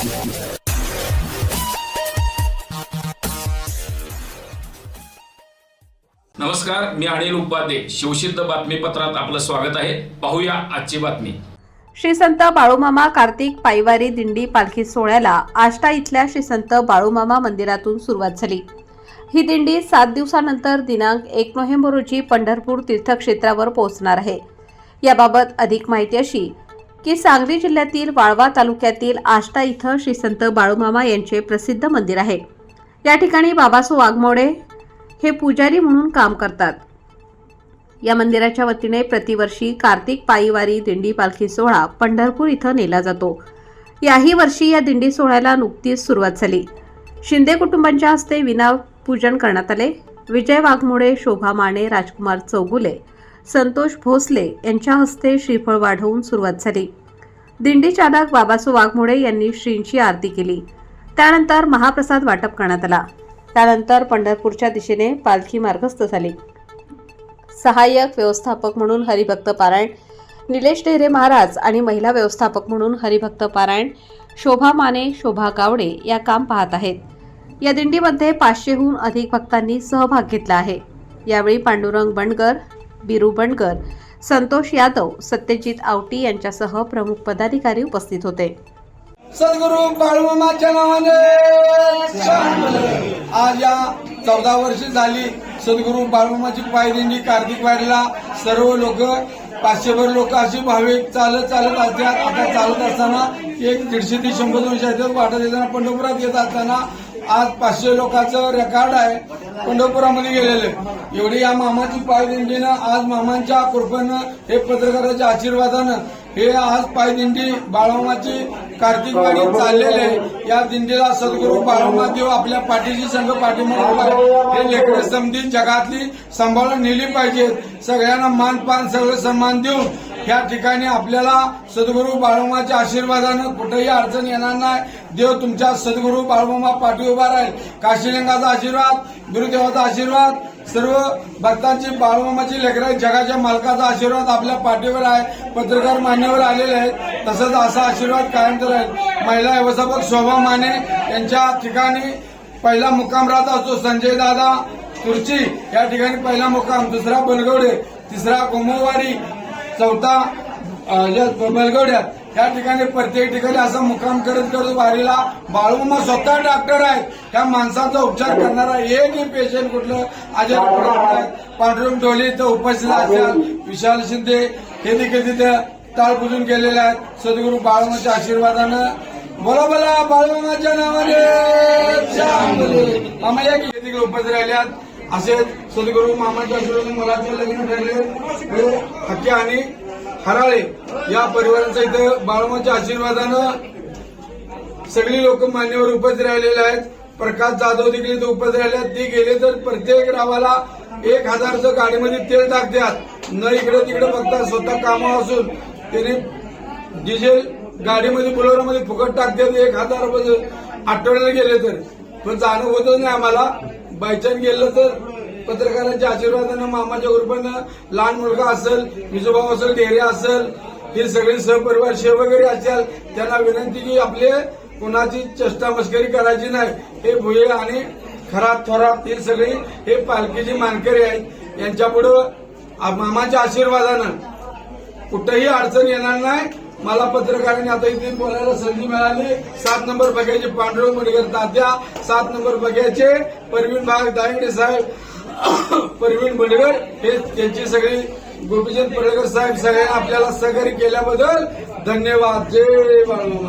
नमस्कार मी अनिल उपाध्ये. शिवसिद्ध बातमीपत्रात आपलं स्वागत आहे. पाहूया आजची बातमी. श्री संत बाळूमामा कार्तिक पायवारी दिंडी पालखी सोहळ्याला आष्टा इथल्या श्री संत बाळूमामा मंदिरातून सुरुवात झाली. ही दिंडी सात दिवसानंतर दिनांक एक नोव्हेंबर रोजी पंढरपूर तीर्थक्षेत्रावर पोहोचणार आहे. याबाबत अधिक माहिती अशी की सांगली जिल्ह्यातील वाळवा तालुक्यातील आष्टा इथं श्री संत बाळूमामा यांचे प्रसिद्ध मंदिर आहे. या ठिकाणी बाबासो वाघमोडे हे पुजारी म्हणून काम करतात. या मंदिराच्या वतीने प्रतिवर्षी कार्तिक पायीवारी दिंडी पालखी सोहळा पंढरपूर इथं नेला जातो. याही वर्षी या दिंडी सोहळ्याला नुकतीच सुरुवात झाली. शिंदे कुटुंबांच्या हस्ते विना पूजन करण्यात आले. विजय वाघमोडे शोभा माने राजकुमार चौगुले संतोष भोसले यांच्या हस्ते श्रीफळ वाढवून सुरुवात झाली. दिंडी चालक बाबासो वाघमोडे यांनी श्रींची आरती केली. त्यानंतर महाप्रसाद वाटप करण्यात आला. त्यानंतर पंढरपूरच्या दिशेने पालखी मार्गस्थ झाली. सहाय्यक व्यवस्थापक म्हणून हरिभक्त पारायण निलेश ढेरे महाराज आणि महिला व्यवस्थापक म्हणून हरिभक्त पारायण शोभा माने शोभा गावडे या काम पाहत आहेत. या दिंडीमध्ये पाचशेहून अधिक भक्तांनी सहभाग घेतला आहे. यावेळी पांडुरंग बंडगर बिरू संतोष यादव सत्यजित आवटी यांच्यासह प्रमुख पदाधिकारी उपस्थित होते. सद्गुरु बाळूमामाच्या नावाने आज या चौदा वर्ष झाली सद्गुरु बाळूमामाची पायदिंडी कार्तिक वारीला सर्व लोक पाचशेभर लोक अशी भाविक चालत चालत असतात. आता चालत असताना एक दीडशे ते शंभर दोनशे वाटत येताना पंढरपुरात येत असताना आज पाचशे लोकांचं रेकॉर्ड आहे. पंढरपुरामध्ये गेलेले. एवढी या मामाची पायदिंडीनं आज मामांच्या कृपेनं हे पत्रकाराच्या आशीर्वादानं हे आज पायदिंडी बाळमाची कार्तिक वाडी चाललेले आहे. या दिंडीला सद्गुरू बाळमामा देव आपल्या पाठीशी संघ पाठिंबा हे लेकरं समधी जगातली सांभाळून नेली पाहिजेत. सगळ्यांना मान पान सगळं सन्मान देऊन या ठिकाणी आपल्याला सद्गुरू बाळमामाच्या आशीर्वादानं कुठेही अडचण येणार नाही. देव तुमच्या सद्गुरू बाळमामा पाठी उभा राहील. काशीलिंगाचा आशीर्वाद गुरुदेवाचा आशीर्वाद सर्व भक्तांची बाळमामाची लेकरं जगाच्या मालकाचा आशीर्वाद आपल्या पाठीवर आहे. पत्रकार मान्यवर आलेले आहेत. तसंच असा आशीर्वाद कायम राहील महिला व्यवस्थापक शोभा माने यांच्या ठिकाणी पहिला मुक्काम राहत असतो. संजय दादा तुर्ची या ठिकाणी पहिला मुक्काम दुसरा बलगवडे तिसरा कोमोवारी चौथा बलगवड्यात या ठिकाणी प्रत्येक ठिकाणी असा मुक्काम करत करत वारीला बाळूमा स्वतः डॉक्टर आहेत. त्या माणसाचा उपचार करणारा एकही पेशंट कुठलं आजार पडत नाही. पांडुरंग ढोले इथं उपस्थित असतात. विशाल शिंदे हे देखील तिथं टाळ पुजून गेलेले आहेत सद्गुरू बाळूमाच्या आशीर्वादानं. बोला बोला बाळूमामाच्या नावाने. चांगले. मामा या की हे देखील उपस्थित राहिल्यात. असे सद्गुरू मामाच्या आशीर्वाद मुलाचे लग्न ठरले. हक्के आणि हराळे या परिवाराचं इथं बाळूमाच्या आशीर्वादानं सगळी लोक मान्यवर उपस्थित राहिलेले आहेत. प्रकाश जाधव देखील इथं उपस्थित राहिले आहेत ते गेले तर प्रत्येक गावाला एक हजारचं गाडीमध्ये तेल टाकतात. न इकडे तिकडे बघता स्वतः कामावर असून. त्यांनी डिझेल गाडीमध्ये बुलोरामध्ये फुकट टाकतात एक हजार रुपये आठवड्याला गेले तर. पण जाणं होतच नाही आम्हाला. बायचान्स गेलं तर पत्रकारांच्या आशीर्वादानं मामाच्या कृपेनं लहान मुलगा असेल विजोभाऊ असेल डेरे असेल हे सगळे सहपरिवार सेवगैरे असेल त्यांना विनंती की आपले कुणाची चष्टामस्करी करायची नाही. हे भुये आणि खरात थोरात हे सगळी हे पालखीची मानकरी आहेत. यांच्यापुढं मामाच्या आशीर्वादानं कुठंही अडचण येणार नाही. मला पत्रकारांनी आता इथे बोलायला संधी मिळाली. सात नंबर बघ्याचे पांडुरंग मुडगर तात्या सात नंबर बघ्याचे परवीन भाग दायंगडे साहेब परवीन बडगर हे त्यांची सगळी गोपीचंद पडळकर साहेब सगळ्यांना आपल्याला सहकार्य केल्याबद्दल धन्यवाद. जय बाळूमा